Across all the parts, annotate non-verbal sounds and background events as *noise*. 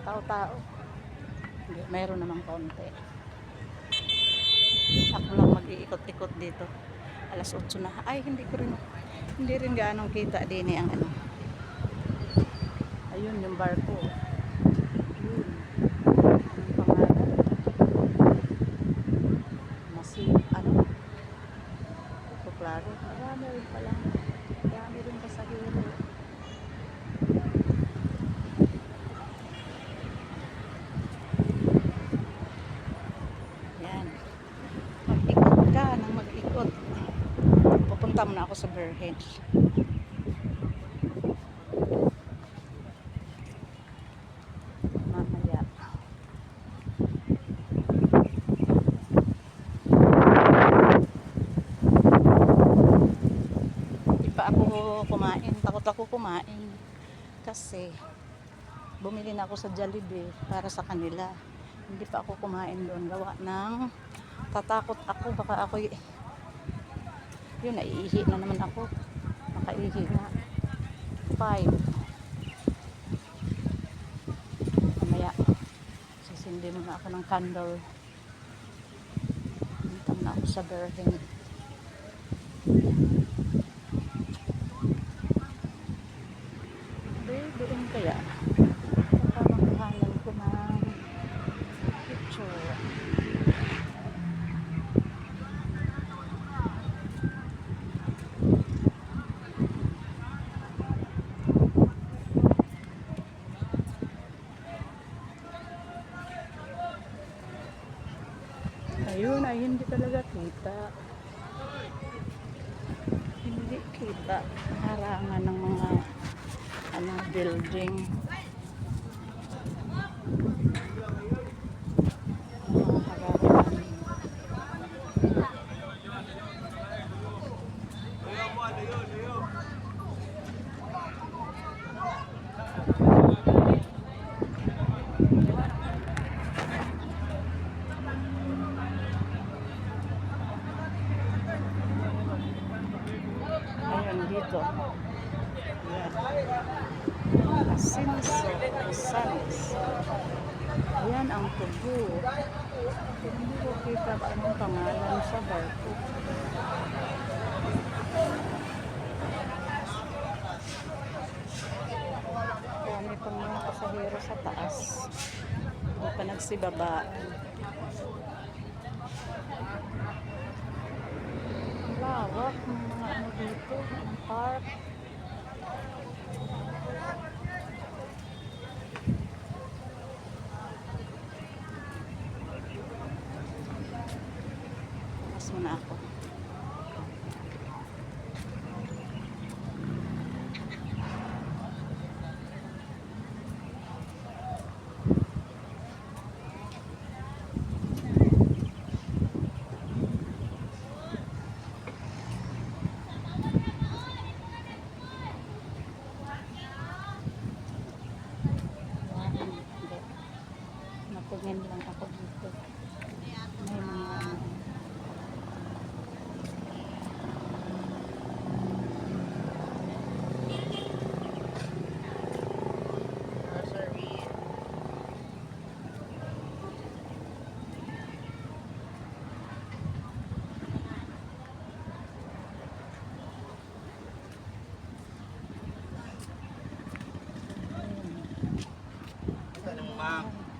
katao-tao. Hindi, Meron namang konti. Ako lang mag-iikot-ikot dito. Alas 8 na. Ay, hindi ko rin, hindi rin gaanong kita din eh ang ano. Ayun, yung barko. Yun. Anong pangalan? Masi, ano? Ito, klaro. Marami rin pala. Marami rin pasahero. Pupunta muna ako sa Burhenge. Mamaya. Hindi pa ako kumain. Takot ako kumain. Kasi bumili na ako sa Jollibee para sa kanila. Hindi pa ako kumain doon. Gawa ng tatakot ako. Baka ako yun, naiihi na naman ako. Nakaihi na. Five. Mamaya, sisindi muna ako ng candle. Punta na ako sa Berhen. Doon kaya. Parang kuhanan ko ng picture. Ayun, ay hindi talaga kita. Hindi kita. Harangan ng mga ano, building. Mga harangan. Ayun, dito. Yan. Asinso, Rosales. Ayan ang tubo. Hindi ko kita anong pangalan sa barko. Dami pang mga pasahero sa taas. Hindi pa nagsibabaan. Lawak ng park. Mas ako. Natingin lang ako dito. May mga ano.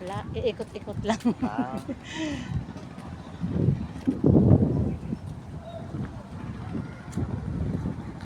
Wala, iikot-ikot lang. Ah, *laughs*